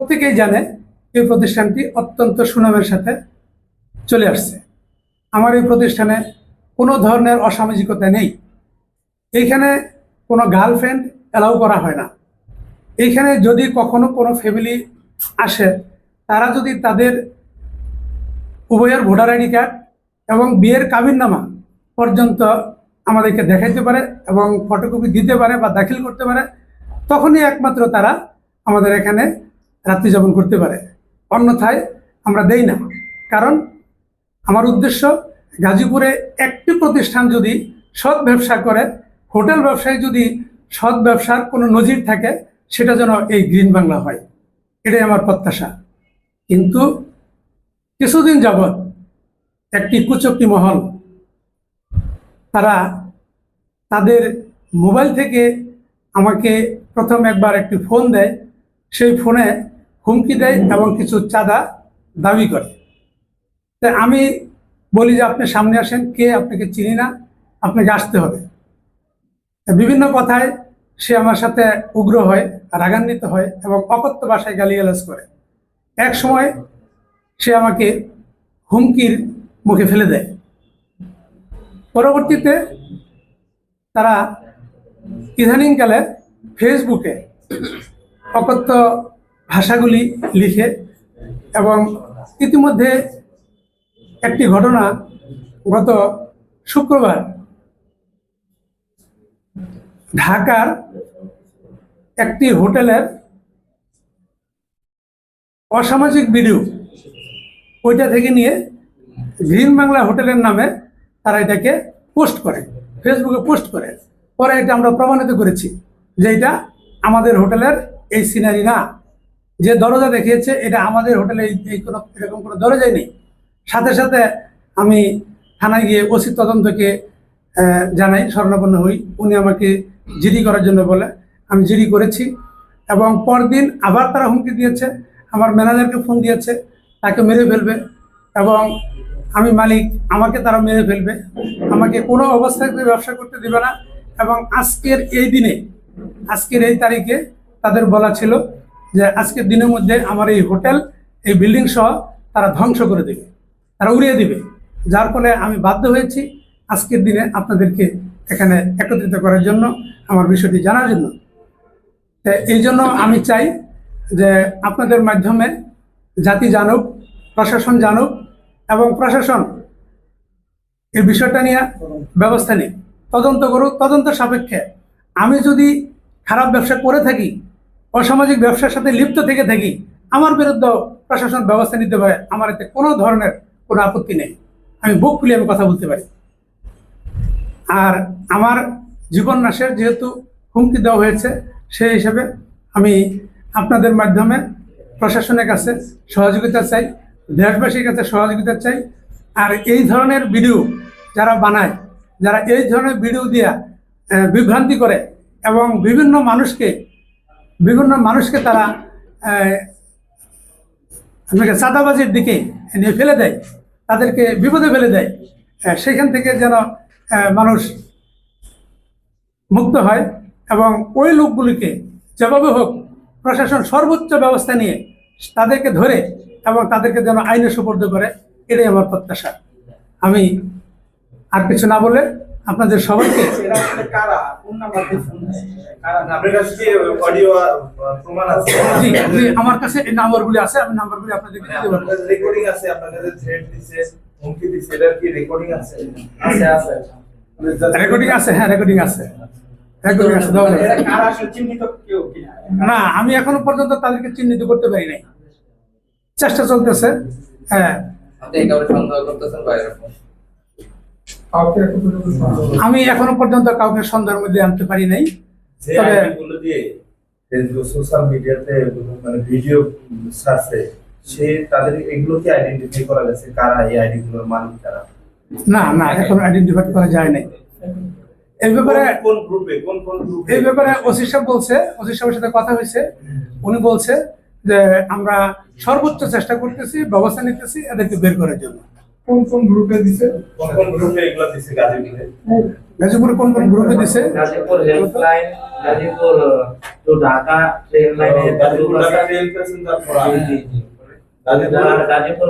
প্রত্যেকেই জানে এই প্রতিষ্ঠানটি অত্যন্ত সুনামের সাথে চলে আসছে। আমার এই প্রতিষ্ঠানে কোনো ধরনের অসামাজিকতা নেই। এইখানে কোনো গার্লফ্রেন্ড অ্যালাউ করা হয় না। এইখানে যদি কখনো কোনো ফ্যামিলি আসে, তারা যদি তাদের উভয়ের ভোটার আইডি কার্ড এবং বিয়ের কাবিননামা পর্যন্ত আমাদেরকে দেখাইতে পারে এবং ফটোকপি দিতে পারে বা দাখিল করতে পারে, তখনই একমাত্র তারা আমাদের এখানে রাত্রি যাপন করতে পারে। অন্যথায় আমরা দেই না। কারণ আমার উদ্দেশ্য, গাজীপুরে একটি প্রতিষ্ঠান যদি সৎ ব্যবসা করে, হোটেল ব্যবসায় যদি সৎ ব্যবসার কোনো নজির থাকে, সেটা যেন এই গ্রিন বাংলা হয়। এটাই আমার প্রত্যাশা। কিন্তু কিছুদিন যাবৎ একটি কুচক্রি মহল, তারা তাদের মোবাইল থেকে আমাকে প্রথম একবার একটি ফোন দেয়। সেই ফোনে হুমকি দেয় এবং কিছু চাঁদা দাবি করে। তাই আমি বলি যে আপনি সামনে আসেন, কে আপনাকে চিনি না, আপনাকে আসতে হবে। বিভিন্ন কথায় সে আমার সাথে উগ্র হয়, রাগান্বিত হয় এবং অকথ্য ভাষায় গালিগালাজ করে। এক সময় সে আমাকে হুমকির মুখে ফেলে দেয়। পরবর্তীতে তারা ইদানিংকালে ফেসবুকে অকথ্য ভাষাগুলি লিখে এবং ইতিমধ্যে একটি ঘটনা গত শুক্রবার ঢাকার একটি হোটেলের অসামাজিক ভিডিও, ওইটা থেকে নিয়ে গ্রিন বাংলা হোটেলের নামে তারা এটাকে পোস্ট করে, ফেসবুকে পোস্ট করে। পরে এটা আমরা প্রমাণিত করেছি যে এটা আমাদের হোটেলের এই সিনারি না। যে দরজা দেখিয়েছে, এটা আমাদের হোটেলে এই- কোনো এরকম কোনো দরজাই নেই। সাথে সাথে আমি থানায় গিয়ে ওসি তদন্তকে জানাই, স্বর্ণাপন্ন হই। উনি আমাকে জিডি করার জন্য বলে, আমি জিডি করেছি। এবং পরদিন আবার তারা হুমকি দিয়েছে। আমার ম্যানেজারকে ফোন দিয়েছে, তাকে মেরে ফেলবে। এবং আমি মালিক, আমাকে তারা মেরে ফেলবে। আমাকে কোনো অবস্থায় ব্যবসা করতে দিবে না। এবং আজকের এই দিনে, আজকের এই তারিখে তাদের বলা ছিল যে আজকের দিনের মধ্যে আমার এই হোটেল, এই বিল্ডিং সহ তারা ধ্বংস করে দেবে, তারা উড়িয়ে দিবে। যার ফলে আমি বাধ্য হয়েছি আজকের দিনে আপনাদেরকে এখানে একত্রিত করার জন্য, আমার বিষয়টি জানার জন্য। এই জন্য আমি চাই যে আপনাদের মাধ্যমে জাতি জানুক, প্রশাসন জানুক এবং প্রশাসন এই বিষয়টা নিয়ে ব্যবস্থা নিক। তদন্ত করুক, তদন্ত সাপেক্ষে। আমি যদি খারাপ ব্যবসা করে থাকি অসামাজিক ব্যবসার সাথে লিপ্ত থেকে থাকি আমার বিরুদ্ধে প্রশাসন ব্যবস্থা নিতে পারে, আমার এতে কোনো ধরনের কোনো আপত্তি নেই। আমি বুক খুলে আমি কথা বলতে পারি। আর আমার জীবন নাশের যেহেতু হুমকি দেওয়া হয়েছে, সেই হিসাবে আমি আপনাদের মাধ্যমে প্রশাসনের কাছে সহযোগিতা চাই, দেশবাসীর কাছে সহযোগিতা চাই। আর এই ধরনের ভিডিও যারা বানায়, যারা এই ধরনের ভিডিও দিয়া বিভ্রান্তি করে এবং বিভিন্ন মানুষকে বিভিন্ন মানুষকে তারা আপনাকে চাঁদাবাজির দিকে নিয়ে ফেলে দেয়, তাদেরকে বিপদে ফেলে দেয় সেখান থেকে যেন মানুষ মুক্ত হয় এবং ওই লোকগুলিকে যেভাবে হোক প্রশাসন সর্বোচ্চ ব্যবস্থা নিয়ে তাদেরকে ধরে এবং তাদেরকে যেন আইনে সুপর্দ করে, এটাই আমার প্রত্যাশা। আমি আর কিছু না বলে আপনাদের সবাইকে কারা? কোন নাম্বার দিয়ে ফোন দেয়? কারা? আপনার কাছে অডিও প্রমাণ আছে? জি জি আমার কাছে এই নাম্বারগুলি আছে আমি নাম্বারগুলি আপনাদেরকে মানে দিতে পারব রেকর্ডিং আছে, আপনার কাছে threat দিছে, হুমকি দিছে, এটার কি রেকর্ডিং আছে? আছে, আছে। রেকর্ডিং আছে হ্যাঁ রেকর্ডিং রেকর্ডিং? না আমি এখনও পর্যন্ত তাদেরকে চিহ্নিত করতে পারি নাই চেষ্টা চলতেছে হ্যাঁ আপনি কাউকে সন্দেহ করতেছেন আমি এখনও পর্যন্ত কাউকে সন্দেহের মধ্যে আনতে পারি নাই। তবে ফেসবুক সোশ্যাল মিডিয়াতে মানে ভিডিও ছাড়ছে সে তাদের এগুলোকে আইডেন্টিফাই করা গেছে? কারা এই আইডিগুলোর মালিক কারা না না এখন আইডেন্টিফাই করা যায় নাই। এই ব্যাপারে কোন- কোন গ্রুপে কোন কোন গ্রুপে এই ব্যাপারে ওসি সাহেব বলছে ওসি সাহেবের সাথে কথা হয়েছে। উনি বলছে যে আমরা সর্বোচ্চ চেষ্টা করতেছি ব্যবস্থা নিতেছি এদেরকে বের করার জন্য। কোন কোন গ্রুপে দিছে? কোন কোন গ্রুপে এগুলো দিছে? গাজীপুরে। গাজীপুরে কোন কোন গ্রুপে দিছে? গাজীপুর হেল্পলাইন গাজীপুর তো ঢাকা ট্রেন লাইনে Gazipur Dhaka rail passenger forum জি জি জি। গাজীপুর গাজীপুর